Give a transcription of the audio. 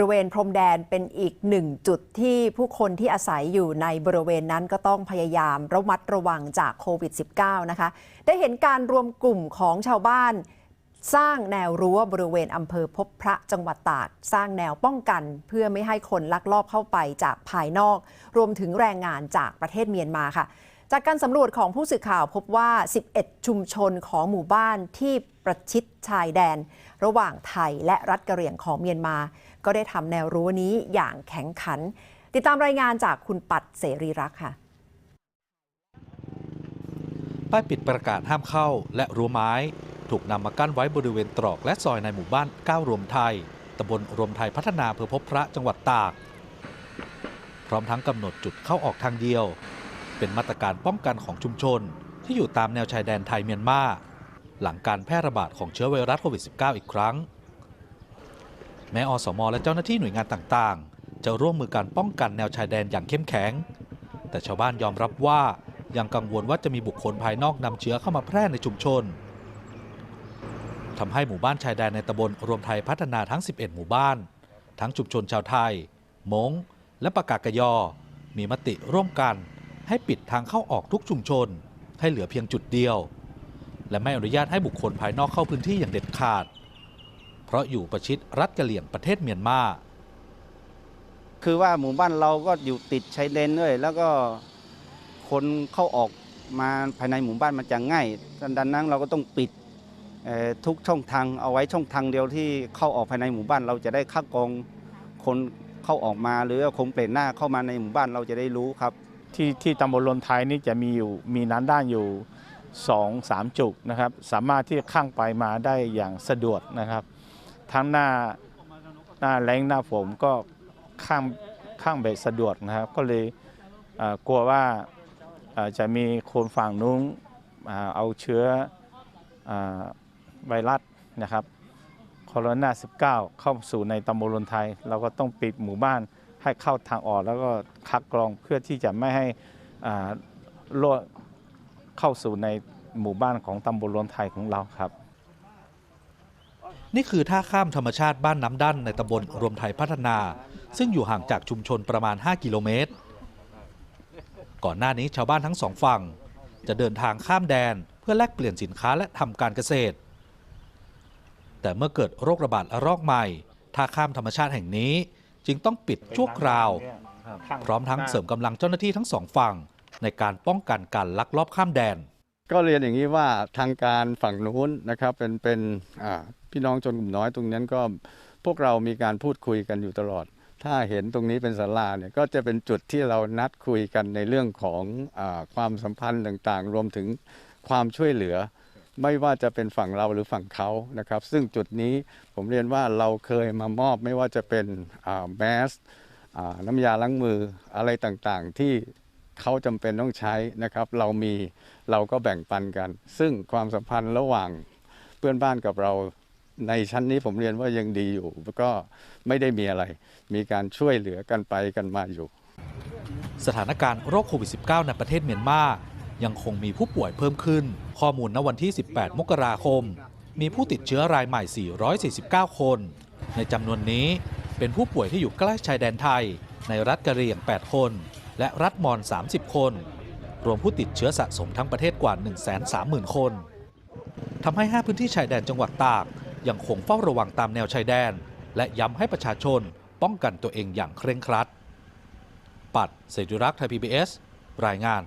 ริเวณพรมแดนเป็นอีกหนึ่งจุดที่ผู้คนที่อาศัยอยู่ในบริเวณนั้นก็ต้องพยายามระมัดระวังจากโควิด -19 นะคะ ได้เห็นการรวมกลุ่มของชาวบ้าน สร้างแนวรั้วบริเวณอำเภอพบพระจังหวัดตาก สร้างแนวป้องกัน เพื่อไม่ให้คนลักลอบเข้าไปจากภายนอก รวมถึงแรงงานจากประเทศเมียนมาค่ะจากการสำรวจของผู้สื่อข่าวพบว่า 11 ชุมชนของหมู่บ้านที่ประชิดชายแดน ระหว่างไทยและรัฐกะเหรี่ยงของเมียนมา ก็ได้ทำแนวรั้วนี้อย่างแข็งขัน ติดตามรายงานจากคุณปัดเสรีรักค่ะป้ายปิดประกาศห้ามเข้าและรั้วไม้ ถูกนำมากั้นไว้บริเวณตรอกและซอยในหมู่บ้านก้าวรวมไทยตำบลรวมไทยพัฒนาอำเภอพบพระจังหวัดตาก พร้อมทั้งกำหนดจุดเข้าออกทางเดียว เป็นมาตรการป้องกันของชุมชน ที่อยู่ตามแนวชายแดนไทยเมียนมาหลังการแพร่ระบาดของเชื้อไวรัสโควิด -19 อีกครั้ง แม้อสมและเจ้าหน้าที่หน่วยงานต่างๆ จะร่วมมือการป้องกันแนวชายแดนอย่างเข้มแข็ง แต่ชาวบ้านยอมรับว่ายังกังวลว่าจะมีบุคคลภายนอกนำเชื้อเข้ามาแพร่ในชุมชนทำให้หมู่บ้านชายแดนในตำบลรวมไทยพัฒนาทั้ง 11 หมู่บ้าน ทั้งชุมชนชาวไทยมงและปากากยอ มีมติร่วมกัน ให้ปิดทางเข้าออกทุกชุมชน ให้เหลือเพียงจุดเดียว และไม่อนุญาตให้บุคคลภายนอกเข้าพื้นที่อย่างเด็ดขาด เพราะอยู่ประชิดรัฐกะเหลี่ยงประเทศเมียนมาคือว่าหมู่บ้านเราก็อยู่ติดชายแดนด้วย แล้วก็คนเข้าออกมาภายในหมู่บ้านมันจะง่ายดังนั้นเราก็ต้องปิดเอ่อทุกช่องทางเอาไว้ช่องทางเดียวที่เข้าออกภายในหมู่บ้าน เราจะได้คัดกรองคนเข้าออกมาหรือว่าคนเปลี่ยนหน้าเข้ามาในหมู่บ้านเราจะได้รู้ครับ ที่ที่ตำบลลนไทยนี่จะมีอยู่มีน้ำด้านอยู่สองสามจุกนะครับ สามารถที่จะข้างไปมาได้อย่างสะดวกนะครับ ทั้งหน้าหน้าแรงหน้าฝนก็ข้างข้างแบบสะดวกนะครับ ก็เลยกลัวว่าจะมีคนฝั่งนู้นเอาเชื้ออไวรัสนะครับโคโรนา 19 เข้าสู่ในตำบลลไทย เราก็ต้องปิดหมู่บ้านให้เข้าทางออก แล้วก็คัดกรองเพื่อที่จะไม่ให้อ่าโรคเข้าสู่ในหมู่บ้านของตำบลรวนไทยของเราครับ นี่คือท่าข้ามธรรมชาติบ้านน้ำดั้นในตำบลรวมไทยพัฒนา ซึ่งอยู่ห่างจากชุมชนประมาณ 5 กิโลเมตร ก่อนหน้านี้ชาวบ้านทั้งสองฝั่ง จะเดินทางข้ามแดนเพื่อแลกเปลี่ยนสินค้าและทำการเกษตร แต่เมื่อเกิดโรคระบาดระลอกใหม่ท่าข้ามธรรมชาติแห่งนี้ จึงต้องปิดชั่วคราว พร้อมทั้งเสริมกำลังเจ้าหน้าที่ทั้งสองฝั่ง ในการป้องกันการลักลอบข้ามแดน ก็เรียนอย่างนี้ว่าทางการฝั่งนู้นนะครับเป็นเป็นอ่า พี่น้องชนกลุ่มน้อยตรงนั้นก็พวกเรามีการพูดคุยกันอยู่ตลอด ถ้าเห็นตรงนี้เป็นศาลาเนี่ยก็จะเป็นจุดที่เรานัดคุยกันในเรื่องของอความสัมพันธ์ต่างๆ รวมถึงความช่วยเหลือ ไม่ว่าจะเป็นฝั่งเราหรือฝั่งเขานะครับ ซึ่งจุดนี้ผมเรียนว่าเราเคยมามอบไม่ว่าจะเป็นแมสน้ำยาล้างมืออะไรต่างๆที่เขาจำเป็นต้องใช้นะครับ เรามีเราก็แบ่งปันกัน ซึ่งความสัมพันธ์ระหว่างเพื่อนบ้านกับเรา ในชั้นนี้ผมเรียนว่ายังดีอยู่ก็ไม่ได้มีอะไร มีการช่วยเหลือกันไปกันมาอยู่ สถานการณ์โรคโควิด -19 ในประเทศเมียนมายังคงมีผู้ป่วยเพิ่มขึ้น ข้อมูลณวันที่ 18 มกราคม มีผู้ติดเชื้อรายใหม่ 449 คน ในจำนวนนี้เป็นผู้ป่วยที่อยู่ใกล้ชายแดนไทย ในรัฐกะเหรี่ยง 8 คน และรัฐมอญ30 คน รวมผู้ติดเชื้อสะสมทั้งประเทศกว่า 130,000 คนทำให้ 5 พื้นที่ชายแดนจังหวัดตาก ยังคงเฝ้าระวังตามแนวชายแดน และย้ำให้ประชาชนป้องกันตัวเองอย่างเคร่งครัด ปัดเสรีรักษ์ไทยพีบีรายงาน